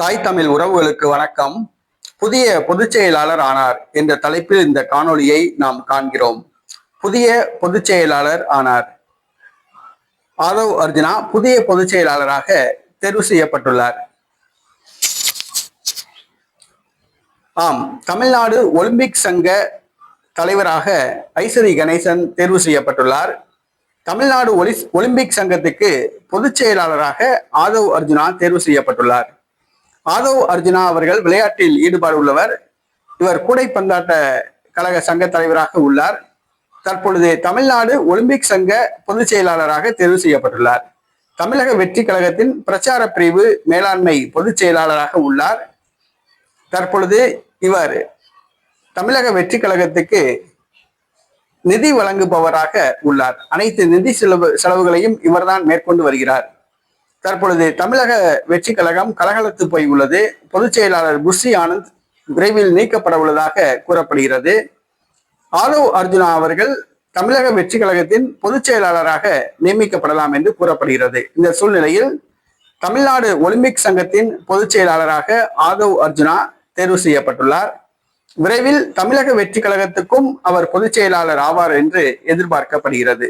தாய் தமிழ் உறவுகளுக்கு வணக்கம். புதிய பொதுச் செயலாளர் ஆனார் என்ற தலைப்பில் இந்த காணொளியை நாம் காண்கிறோம். புதிய பொதுச் செயலாளர் ஆனார். ஆதவ் அர்ஜுனா புதிய பொதுச் செயலாளராக தேர்வு செய்யப்பட்டுள்ளார். ஆம் தமிழ்நாடு ஒலிம்பிக் சங்க தலைவராக ஐஸ்வரி கணேசன் தேர்வு செய்யப்பட்டுள்ளார். தமிழ்நாடு ஒலி ஒலிம்பிக் சங்கத்துக்கு பொதுச் செயலாளராக ஆதவ் அர்ஜுனா தேர்வு செய்யப்பட்டுள்ளார். ஆதவ் அர்ஜுனா அவர்கள் விளையாட்டில் ஈடுபாடு உள்ளவர். இவர் கூடைப்பந்தாட்ட கழக சங்க தலைவராக உள்ளார். தற்பொழுது தமிழ்நாடு ஒலிம்பிக் சங்க பொதுச் செயலாளராக தேர்வு செய்யப்பட்டுள்ளார். தமிழக வெற்றி கழகத்தின் பிரச்சார பிரிவு மேலாண்மை பொதுச் செயலாளராக உள்ளார். தற்பொழுது இவர் தமிழக வெற்றி கழகத்துக்கு நிதி வழங்குபவராக உள்ளார். அனைத்து நிதி செலவு செலவுகளையும் இவர்தான் மேற்கொண்டு வருகிறார். தற்பொழுது தமிழக வெற்றி கழகம் கலகலத்து போய் உள்ளது. பொதுச் செயலாளர் புஷி ஆனந்த் விரைவில் நீக்கப்பட உள்ளதாக கூறப்படுகிறது. ஆதவ் அர்ஜுனா அவர்கள் தமிழக வெற்றி கழகத்தின் பொதுச் செயலாளராக நியமிக்கப்படலாம் என்று கூறப்படுகிறது. இந்த சூழ்நிலையில் தமிழ்நாடு ஒலிம்பிக் சங்கத்தின் பொதுச் செயலாளராக ஆதவ் அர்ஜுனா தேர்வு செய்யப்பட்டுள்ளார். விரைவில் தமிழக வெற்றி கழகத்துக்கும் அவர் பொதுச் செயலாளர் ஆவார் என்று எதிர்பார்க்கப்படுகிறது.